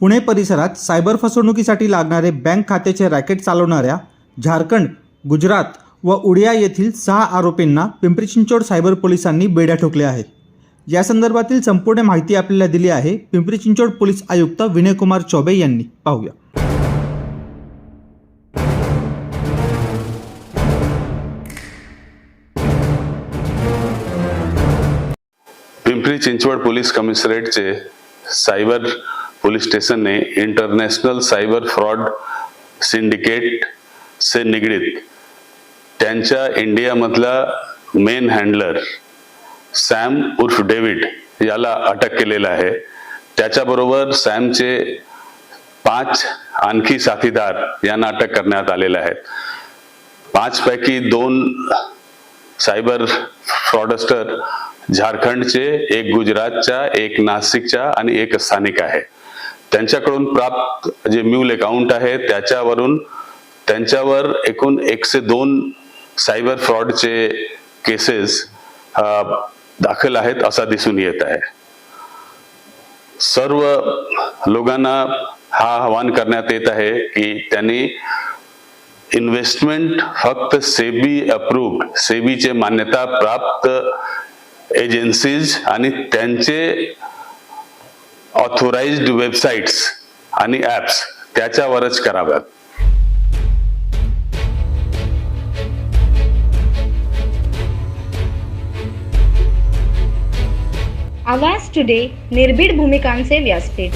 पुणे परिसरात सायबर फसवणुकीसाठी लागणारे बँक खात्याचे रॅकेट चालवणाऱ्या झारखंड गुजरात व उडिया येथील सहा आरोपींना पिंपरी चिंचवड सायबर पोलिसांनी बेड्या ठोकल्या आहेत. या संदर्भातील संपूर्ण माहिती आपल्याला दिली आहे पिंपरी चिंचवड पोलीस आयुक्त विनयकुमार चौबे यांनी. पाहूया. पिंपरी चिंचवड पोलीस कमिशनरेटचे सायबर पोलीस स्टेशनने इंटरनॅशनल सायबर फ्रॉड सिंडिकेट से निगडीत त्यांच्या इंडियामधला मेन हँडलर सॅम उर्फ डेव्हिड याला अटक केलेलं आहे. त्याच्याबरोबर सॅमचे पाच आणखी साथीदार यांना अटक करण्यात आलेले आहेत. पाच पैकी दोन सायबर फ्रॉडस्टर झारखंडचे एक गुजरातच्या एक नाशिकच्या आणि एक स्थानिक आहे. त्यांच्याकडून प्राप्त जे म्यूल अकाउंट आहे त्याच्यावरून त्यांच्यावर एकूण एकशे दोन सायबर फ्रॉडचे केसेस दाखल आहेत असा दिसून येत आहे. सर्व लोकांना हा आवाहन करण्यात येत आहे की त्यांनी इन्व्हेस्टमेंट फक्त सेबी अप्रूव्ड सेबीचे मान्यता प्राप्त एजन्सीज आणि त्यांचे ऑथोराइज्ड वेबसाईट्स आणि ऍप्स त्याच्यावरच कराव्यात. आवाज टुडे निर्भीड भूमिकांचे व्यासपीठ.